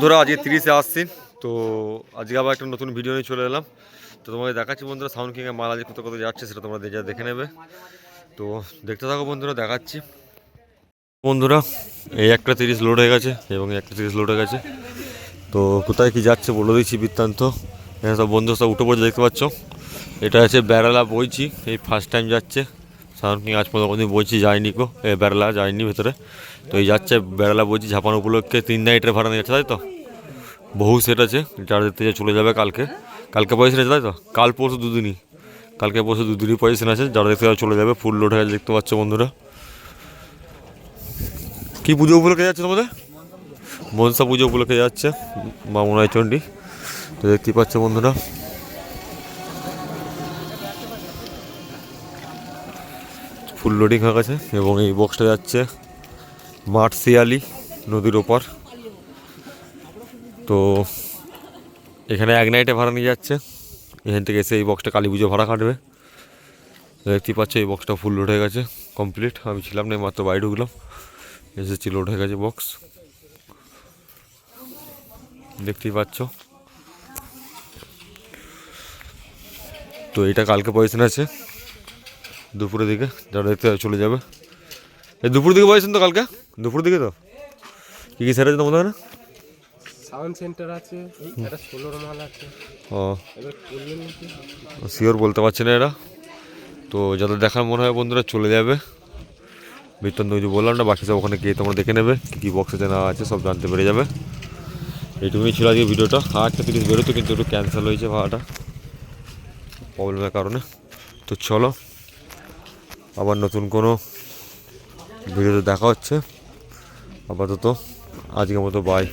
বন্ধুরা, আজকে তিরিশে আসছি। তো আজকে আবার একটা নতুন ভিডিও নিয়ে চলে এলাম। তো তোমাদের দেখাচ্ছি বন্ধুরা সাউন্ড কিংয়ে মাল আজকে কত কত যাচ্ছে সেটা তোমরা দেখে দেখে নেবে। তো দেখতে থাকো বন্ধুরা, দেখাচ্ছি। বন্ধুরা, এই একটা তিরিশ লোড হয়ে গেছে এবং একটা তিরিশ লোড হয়ে গেছে। তো কোথায় কি যাচ্ছে বলে দিচ্ছি বৃত্তান্ত। এখানে সব বন্ধু সব উঠে পড়ে দেখতে পাচ্ছ। এটা আছে বেড়ালা বইছি এই ফার্স্ট টাইম যাচ্ছে। সাউন্ড আজ পর্যন্ত কোনোদিন বইছি যায়নি কো এ বেড়ালা যায়নি ভেতরে। তো এই যাচ্ছে বেড়ালা বইছি ঝাপানো উপলক্ষে তিন নাইটের ভাড়া নিয়ে যাচ্ছে তাই তো? বহু সেট আছে, যার দেখতে যে চলে যাবে কালকে। কালকে পয়সা আছে তাই তো? কাল পরশু দুদিনই। কালকে পরশু দুদিনই পয়সা আছে যারা দেখতে চলে যাবে, ফুল লোড হয়ে দেখতে পাচ্ছ বন্ধুরা। কি পুজো উপলক্ষে যাচ্ছে তোমাদের? মনসা পুজো উপলক্ষে যাচ্ছে মা চণ্ডী। তো দেখতেই পাচ্ছ বন্ধুরা। ফুল লোডিং হয়ে গেছে এবং এই বক্সটা যাচ্ছে মাঠ শিয়ালি নদীর ওপার। তো এখানে এক নাইটে ভাড়া নিয়ে যাচ্ছে। এখান থেকে এসে এই বক্সটা কালী পুজো ভাড়া কাটবে। দেখতেই পাচ্ছ এই বক্সটা ফুল লোড হয়ে গেছে কমপ্লিট আমি ছিলাম না মাত্র বাইরে ঢুকলাম। এসেছি লোড হয়ে গেছে বক্স দেখতেই পাচ্ছ। তো এটা কালকে পয়সা আছে। দুপুরের দিকে যারা দেখতে চলে যাবে। এই দুপুর দিকে পয়সা তো কালকে? দুপুর দিকে তো? কী কী সেরেছে তোমাদের এখানে? সাউন্ড সেন্টার আছে একটা সোলোর মাল আছে। ও। শিওর বলতে পারছি না এরা। তো যাদের দেখার মনে হয় বন্ধুরা চলে যাবে। বৃত্তান্ত কিছু বললাম না বাকি সব ওখানে গিয়ে তোমরা দেখে নেবে কী কী বক্সে না আছে সব জানতে পেরে যাবে। এইটুকুনি ছিল আজকে ভিডিওটা। আটটা তিরিশ বেরোতো কিন্তু একটু ক্যান্সেল হয়েছে ভাড়াটা। প্রবলেমের কারণে। তো চলো। আবার নতুন কোনো ভিডিওতে দেখা হচ্ছে। আপাতত আজকের মতো বাই